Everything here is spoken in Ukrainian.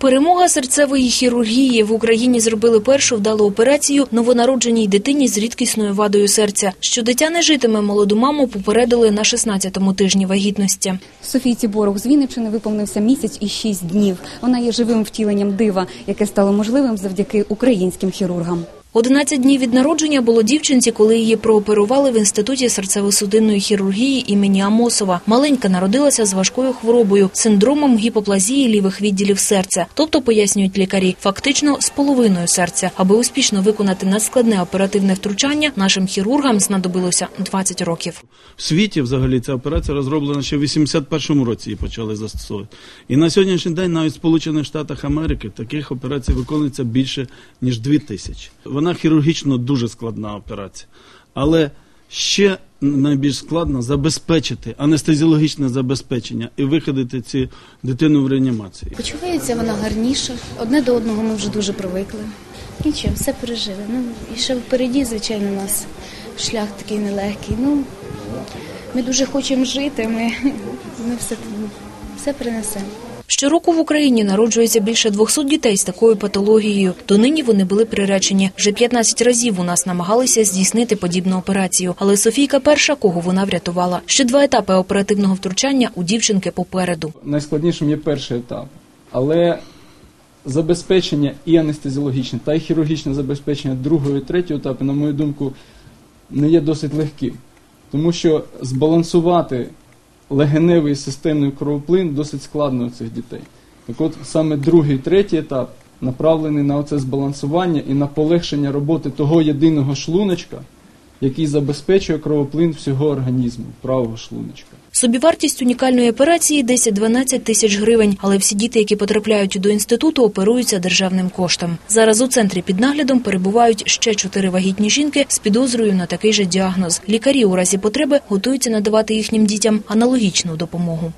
Перемога серцевої хірургії в Україні зробили першу вдалу операцію новонародженій дитині з рідкісною вадою серця. Що дитя не житиме, молоду маму попередили на 16-му тижні вагітності. Софійці Борух з Вінниччини виповнився місяць і шість днів. Вона є живим втіленням дива, яке стало можливим завдяки українським хірургам. 11 днів від народження було дівчинці, коли її прооперували в інституті серцево-судинної хірургії імені Амосова. Маленька народилася з важкою хворобою, синдромом гіпоплазії лівих відділів серця. Тобто, пояснюють лікарі, фактично з половиною серця. Аби успішно виконати надскладне оперативне втручання, нашим хірургам знадобилося 20 років. В світі взагалі ця операція розроблена ще в 81-му році її почали застосовувати. І на сьогоднішній день навіть в Сполучених Штатах Америки таких операцій виконується більше ніж 2 тисячі. Вона хірургічно дуже складна операція. Але ще найбільш складно забезпечити анестезіологічне забезпечення і виходити цю дитину в реанімацію. Почувається вона гарніше. Одне до одного ми вже дуже привикли. Нічим, все пережили. Ну і ще впереді, звичайно, у нас шлях такий нелегкий. Ну ми дуже хочемо жити. Ми, ми все, все перенесемо. Щороку в Україні народжується більше 200 дітей з такою патологією. Донині вони були приречені. Вже 15 разів у нас намагалися здійснити подібну операцію. Але Софійка перша, кого вона врятувала. Ще два етапи оперативного втручання у дівчинки попереду. найскладнішим є перший етап. Але забезпечення і анестезіологічне, та й хірургічне забезпечення другого і третього етапу, на мою думку, не є досить легким. Тому що збалансувати легеневий системний кровоплин досить складно у цих дітей. Так от саме другий третій етап направлений на оце збалансування і на полегшення роботи того єдиного шлуночка, який забезпечує кровоплин всього організму, правого шлуночка. Собівартість унікальної операції 10-12 тисяч гривень, але всі діти, які потрапляють до інституту, оперуються державним коштом. Зараз у центрі під наглядом перебувають ще чотири вагітні жінки з підозрою на такий же діагноз. Лікарі у разі потреби готуються надавати їхнім дітям аналогічну допомогу.